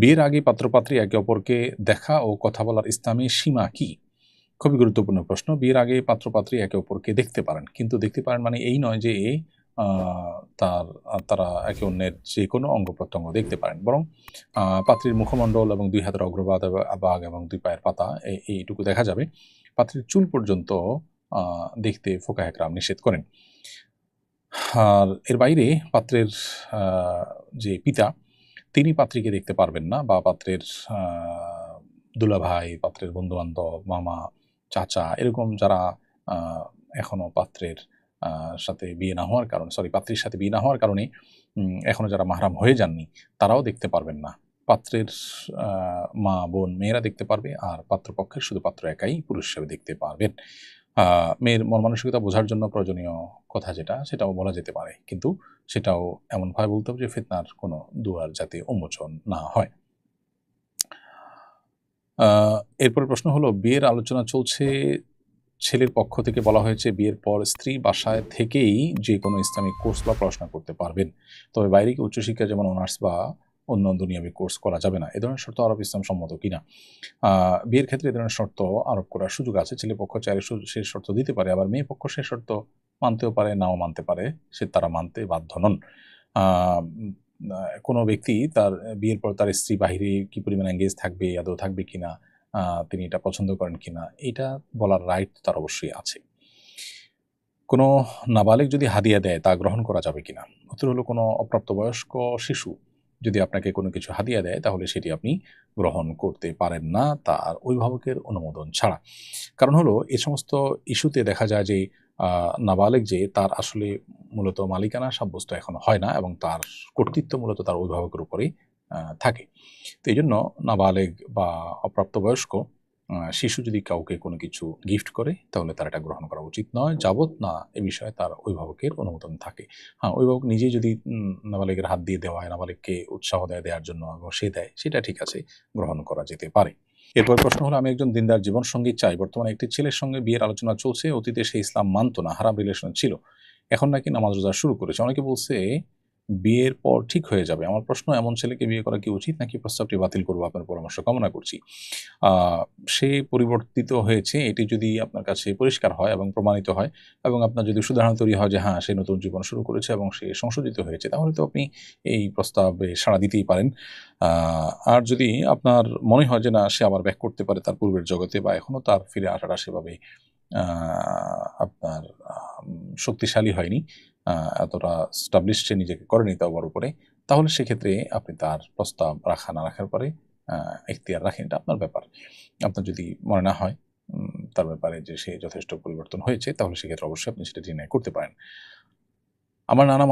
বিয়ের আগে পাত্রপাত্রী একে অপরকে দেখা ও কথা বলার ইসলামী সীমা কি? খুবই গুরুত্বপূর্ণ প্রশ্ন। বিয়ের আগে পাত্রপাত্রী একে অপরকে দেখতে পারেন। কিন্তু দেখতে পারেন মানে এই নয় যে তার, তারা একে অন্যের যে কোনো অঙ্গ প্রত্যঙ্গ দেখতে পারেন। বরং পাত্রীর মুখমণ্ডল এবং দুই হাতের অগ্রবাদ বাগ এবং দুই পায়ের পাতা এইটুকু দেখা যাবে। পাত্রীর চুল পর্যন্ত দেখতে ফোকা একরাম নিষেধ করেন। আর এর বাইরে পাত্রের যে পিতা তিনি পাত্রীকে দেখতে পারবেন না বা পাত্রের দুলাভাই পাত্রের বন্ধুবান্ধব মামা চাচা এরকম যারা আহ, এখনও পাত্রের সাথে বিয়ে না হওয়ার কারণে সরি পাত্রীর সাথে বিয়ে না হওয়ার কারণে এখনও যারা মাহরাম হয়ে যাননি তারাও দেখতে পারবেন না। পাত্রের মা বোন মেয়েরা দেখতে পারবে আর পাত্রপক্ষের শুধু পাত্র একাই পুরুষ হিসেবে দেখতে পারবেন। মেয়ের মন মানসিকতা বোঝার জন্য প্রয়োজনীয় কথা যেটা, সেটাও বলা যেতে পারে। কিন্তু সেটাও এমনভাবে বলতে হবে যে ফিতনার কোনো দুয়ার যাতে উন্মোচন না হয়। এরপরে প্রশ্ন হলো, বিয়ের আলোচনা চলছে, ছেলের পক্ষ থেকে বলা হয়েছে বিয়ের পর স্ত্রী বাসায় থেকেই যে কোনো ইসলামিক কোর্স বা পড়াশোনা করতে পারবেন। তবে বাইরে কি উচ্চশিক্ষা যেমন অনার্স বা অন্য দুনিয়াবি কোর্স করা যাবে না। এ ধরনের শর্ত আরব ইসলাম সম্মত কিনা? বিয়ের ক্ষেত্রে এ ধরনের শর্ত আরোপ করার সুযোগ আছে। ছেলে পক্ষ চাইলে সু- সে শর্ত দিতে পারে আবার মেয়ে পক্ষ সে শর্ত মানতেও পারে নাও মানতে পারে সে তারা মানতে বাধ্য নন। কোনো ব্যক্তি তার বিয়ের পর তার স্ত্রী বাহিরে কি পরিমাণ এঙ্গেজ থাকবে আদৌ থাকবে কিনা আহ, তিনি এটা পছন্দ করেন কিনা এটা বলার রাইট তার অবশ্যই আছে। কোনো নাবালিক যদি হাদিয়া দেয় তা গ্রহণ করা যাবে কিনা? উত্তর হলো কোনো অপ্রাপ্তবয়স্ক শিশু যদি আপনাকে কোনো কিছু হাদিয়া দেয়, তাহলে সেটি আপনি গ্রহণ করতে পারেন না তার অভিভাবকের অনুমোদন ছাড়া। কারণ হলো, এ সমস্ত ইস্যুতে দেখা যায় যে নাবালেক যে, তার আসলে মূলত মালিকানা সাব্যস্ত এখন হয় না এবং তার কর্তৃত্ব মূলত তার অভিভাবকের উপরেই থাকে। তো এই জন্য নাবালেগ বা অপ্রাপ্তবয়স্ক শিশু যদি কাউকে কোনো কিছু গিফট করে তাহলে তার এটা গ্রহণ করা উচিত নয়। যাবত না এ বিষয়ে তার অভিভাবকের অনুমোদন থাকে। হ্যাঁ অভিভাবক নিজেই যদি উম, নাবালেগের হাত দিয়ে দেওয়া হয় নাবালেগকে উৎসাহ দেয় দেওয়ার জন্য এবং সে দেয় সেটা ঠিক আছে গ্রহণ করা যেতে পারে। এরপর প্রশ্ন হলো আমি একজন দিনদার জীবনসঙ্গী চাই। বর্তমানে একটি ছেলের সঙ্গে বিয়ের আলোচনা চলছে অতীতে সে ইসলাম মানত না হারাম রিলেশন ছিল। এখন নাকি নামাজ রোজা শুরু করেছে। অনেকে বলছে বিয়ের পর ঠিক হয়ে যাবে। আমার প্রশ্ন, এমন ছেলেকে বিয়ে করা কি উচিত নাকি প্রস্তাবটি বাতিল করব আপনার পরামর্শ? কামনা করছি। সে পরিবর্তিত হয়েছে, এটি যদি আপনার কাছে পরিষ্কার হয় এবং প্রমাণিত হয় এবং আপনার যদি সুধারণা তৈরি হয় যে হ্যাঁ সে নতুন জীবন শুরু করেছে এবং সে সংশোধিত হয়েছে, তাহলে তো আপনি এই প্রস্তাবে সাড়া দিতেই পারেন। আর যদি আপনার মনে হয় যে না, সে আবার ব্যাক করতে পারে তার পূর্বের জগতে বা এখনও তার ফিরে আসাটা সেভাবে আপনার শক্তিশালী হয়নি এতটা স্টাবলিশ সে নিজেকে করেনি হবার উপরে, তাহলে সেক্ষেত্রে আপনি তার প্রস্তাব রাখা না রাখার পরে এখতিয়ার রাখেন, এটা আপনার ব্যাপার। আপনার যদি মনে না হয় তার ব্যাপারে যে সে যথেষ্ট পরিবর্তন হয়েছে, তাহলে সেক্ষেত্রে অবশ্যই আপনি সেটা ডিনাই করতে পারেন। আমার নানা